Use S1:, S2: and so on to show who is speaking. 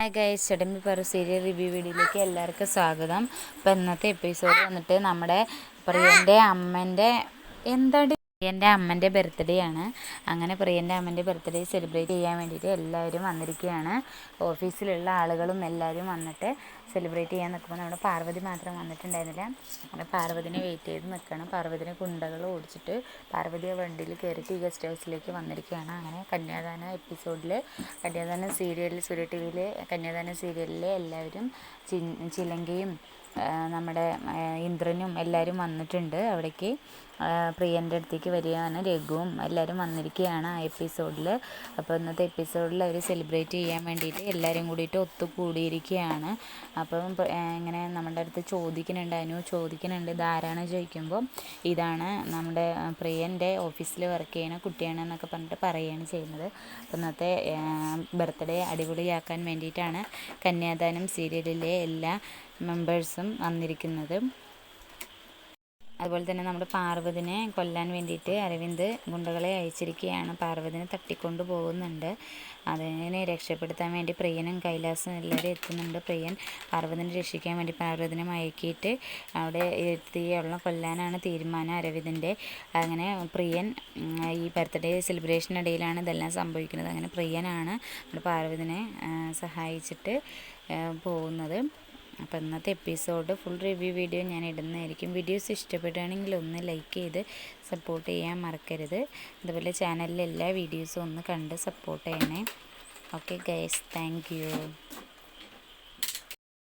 S1: Hi guys ചടമ്പി പറ serial review വീഡിയോയിലേക്ക് എല്ലാവർക്കും സ്വാഗതം. അപ്പോൾ ഇന്നത്തെ എപ്പിസോഡ് വന്നിട്ട് നമ്മുടെ പ്രിയന്റെ അമ്മന്റെ എന്താടി പ്രിയന്റെ അമ്മന്റെ ബർത്ത്ഡേ ആണ്. അങ്ങനെ പ്രിയന്റെ അമ്മന്റെ ബർത്ത്ഡേ സെലിബ്രേറ്റ് ചെയ്യാൻ വേണ്ടിയിട്ട് എല്ലാവരും വന്നിരിക്കുകയാണ്. ഓഫീസിലുള്ള ആളുകളും എല്ലാവരും വന്നിട്ട് സെലിബ്രേറ്റ് ചെയ്യാൻ നിൽക്കുമ്പോൾ നമ്മുടെ പാർവതി മാത്രം വന്നിട്ടുണ്ടായിരുന്നില്ല. അങ്ങനെ പാർവതിനെ വെയിറ്റ് ചെയ്ത് നിൽക്കണം പാർവതിനെ കുണ്ടകൾ ഓടിച്ചിട്ട് പാർവതി ആ വണ്ടിയിൽ കയറിയിട്ട് ഈ ഗസ്റ്റ് ഹൗസിലേക്ക് വന്നിരിക്കുകയാണ്. അങ്ങനെ കന്യാദാന എപ്പിസോഡിൽ കന്യാദാന സീരിയലിൽ സൂര്യ ടി വിയിൽ കന്യാദാന സീരിയലിൽ എല്ലാവരും ചി ചിലങ്കയും നമ്മുടെ ഇന്ദ്രനും എല്ലാവരും വന്നിട്ടുണ്ട് അവിടേക്ക്. പ്രിയന്റെ അടുത്തേക്ക് വരികയാണ് രഘുവും എല്ലാവരും വന്നിരിക്കുകയാണ് ആ എപ്പിസോഡിൽ അപ്പോൾ ഇന്നത്തെ എപ്പിസോഡിൽ അവർ സെലിബ്രേറ്റ് ചെയ്യാൻ വേണ്ടിയിട്ട് എല്ലാവരും കൂടിയിട്ട് ഒത്തുകൂടിയിരിക്കുകയാണ്. അപ്പം ഇങ്ങനെ നമ്മുടെ അടുത്ത് ചോദിക്കുന്നുണ്ട് അനു ചോദിക്കുന്നുണ്ട് ഇതാരാണ് ചോദിക്കുമ്പോൾ ഇതാണ് നമ്മുടെ പ്രിയന്റെ ഓഫീസിൽ വർക്ക് ചെയ്യണ കുട്ടിയാണ് എന്നൊക്കെ പറഞ്ഞിട്ട് പറയുകയാണ് ചെയ്യുന്നത്. അപ്പോൾ ഇന്നത്തെ ബർത്ത്ഡേ അടിപൊളിയാക്കാൻ വേണ്ടിയിട്ടാണ് കന്യാദാനം സീരിയലിലെ എല്ലാ മെമ്പേഴ്സും വന്നിരിക്കുന്നത്. അതുപോലെ തന്നെ നമ്മുടെ പാർവതിനെ കൊല്ലാൻ വേണ്ടിയിട്ട് അരവിന്ദ് ഗുണ്ടകളെ അയച്ചിരിക്കുകയാണ്. പാർവതിനെ തട്ടിക്കൊണ്ട് പോകുന്നുണ്ട്. അതിനെ രക്ഷപ്പെടുത്താൻ വേണ്ടി പ്രിയനും കൈലാസും എല്ലാവരും എത്തുന്നുണ്ട്. പ്രിയൻ പാർവതിനെ രക്ഷിക്കാൻ വേണ്ടി പാർവതിനെ മയക്കിയിട്ട് അവിടെ എത്തിയുള്ള കൊല്ലാനാണ് തീരുമാനം അരവിന്ദിന്റെ. അങ്ങനെ പ്രിയൻ ഈ ബർത്ത്ഡേ സെലിബ്രേഷനിടയിലാണ് ഇതെല്ലാം സംഭവിക്കുന്നത്. അങ്ങനെ പ്രിയനാണ് പാർവതിനെ സഹായിച്ചിട്ട് പോകുന്നത്. അപ്പോൾ ഇന്നത്തെ എപ്പിസോഡ് ഫുൾ റിവ്യൂ വീഡിയോ ഞാൻ ഇടുന്നതായിരിക്കും. വീഡിയോസ് ഇഷ്ടപ്പെടുകയാണെങ്കിൽ ഒന്ന് ലൈക്ക് ചെയ്ത് സപ്പോർട്ട് ചെയ്യാൻ മറക്കരുത്. അതുപോലെ ചാനലിലെ എല്ലാ വീഡിയോസും ഒന്ന് കണ്ട് സപ്പോർട്ട് ചെയ്യണേ. Okay guys thank